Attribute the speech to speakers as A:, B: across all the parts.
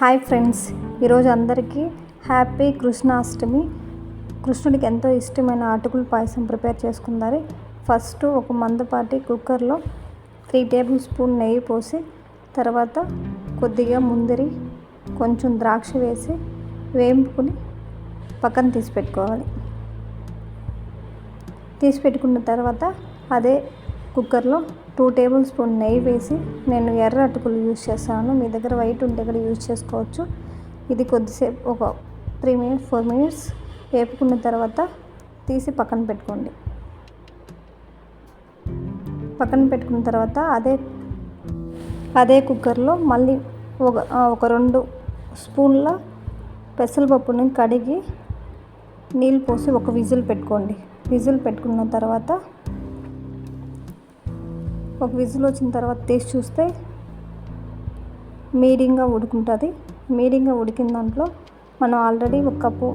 A: Hi friends ఈరోజు అందరికీ happy Krishnashtami. కృష్ణుడికి ఎంతో ఇష్టమైన అటుకుల పాయసం ప్రిపేర్ చేసుకుందారి. ఫస్ట్ ఒక మందపాటి కుక్కర్లో త్రీ టేబుల్ స్పూన్ నెయ్యి పోసి తర్వాత కొద్దిగా ముందరి కొంచెం ద్రాక్ష వేసి వేంపుకుని పక్కన తీసి పెట్టుకోవాలి. తీసి పెట్టుకున్న తర్వాత అదే కుక్కర్లో టూ టేబుల్ స్పూన్ నెయ్యి వేసి నేను ఎర్ర అటుకులు యూజ్ చేస్తాను. మీ దగ్గర వైట్ ఉంటే కూడా యూజ్ చేసుకోవచ్చు. ఇది కొద్దిసేపు ఒక త్రీ మినిట్స్ ఫోర్ మినిట్స్ వేపుకున్న తర్వాత తీసి పక్కన పెట్టుకోండి. పక్కన పెట్టుకున్న తర్వాత అదే అదే కుక్కర్లో మళ్ళీ ఒక ఒక రెండు స్పూన్ల పెసరపప్పుని కడిగి నీళ్ళు పోసి ఒక విజిల్ పెట్టుకోండి. విజిల్ పెట్టుకున్న తర్వాత ఒక విజిల్ వచ్చిన తర్వాత తీసి చూస్తే మీడియంగా ఉడుకుంటుంది. మీడియంగా ఉడికిన దాంట్లో మనం ఆల్రెడీ ఒక కప్పు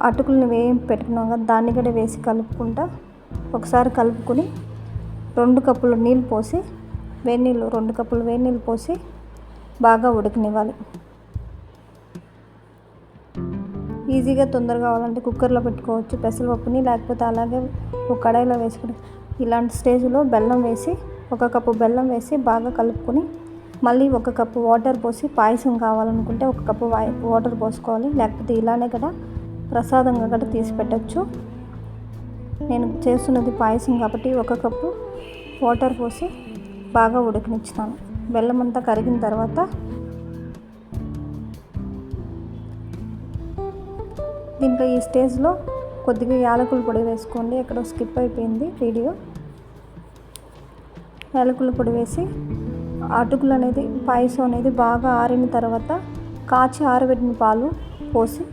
A: అటుకులను వేయించి పెట్టుకున్నాం కదా దాన్ని కూడా వేసి కలుపుకుంటా ఒకసారి కలుపుకొని రెండు కప్పులు నీళ్ళు పోసి వేడి నీళ్ళు రెండు కప్పులు వేడి నీళ్ళు పోసి బాగా ఉడకనివ్వాలి. ఈజీగా తొందరగా కావాలంటే కుక్కర్లో పెట్టుకోవచ్చు పెసరపప్పుని లేకపోతే అలాగే ఒక కడాయిలో వేసుకుని ఇలాంటి స్టేజ్లో బెల్లం వేసి ఒక కప్పు బెల్లం వేసి బాగా కలుపుకొని మళ్ళీ ఒక కప్పు వాటర్ పోసి పాయసం కావాలనుకుంటే ఒక కప్పు వాటర్ పోసుకోవాలి. లేకపోతే ఇలానే కూడా ప్రసాదంగా కూడా తీసి పెట్టచ్చు. నేను చేస్తున్నది పాయసం కాబట్టి ఒక కప్పు వాటర్ పోసి బాగా ఉడికినిచ్చినాను బెల్లం అంతా కరిగిన తర్వాత దీంట్లో ఈ స్టేజ్లో కొద్దిగా యాలకుల పొడి వేసుకోండి. ఎక్కడో స్కిప్ అయిపోయింది వీడియో. యాలకుల పొడి వేసి అటుకులు అనేది పాయసం అనేది బాగా ఆరిన తర్వాత కాచి ఆరబెట్టిన పాలు పోసి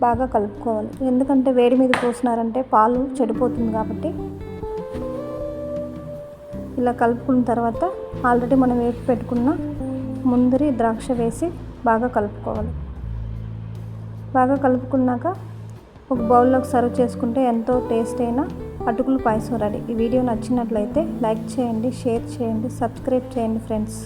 A: బాగా కలుపుకోవాలి. ఎందుకంటే వేడి మీద పోసినారంటే పాలు చెడిపోతుంది కాబట్టి. ఇలా కలుపుకున్న తర్వాత ఆల్రెడీ మనం వేపి పెట్టుకున్న ముందరి ద్రాక్ష వేసి బాగా కలుపుకోవాలి. బాగా కలుపుకున్నాక ఒక బౌల్లోకి సర్వ్ చేసుకుంటే ఎంతో టేస్ట్ అయినా అటుకులు పాయసం రెడీ. ఈ వీడియో నచ్చినట్లయితే లైక్ చేయండి షేర్ చేయండి సబ్స్క్రైబ్ చేయండి ఫ్రెండ్స్.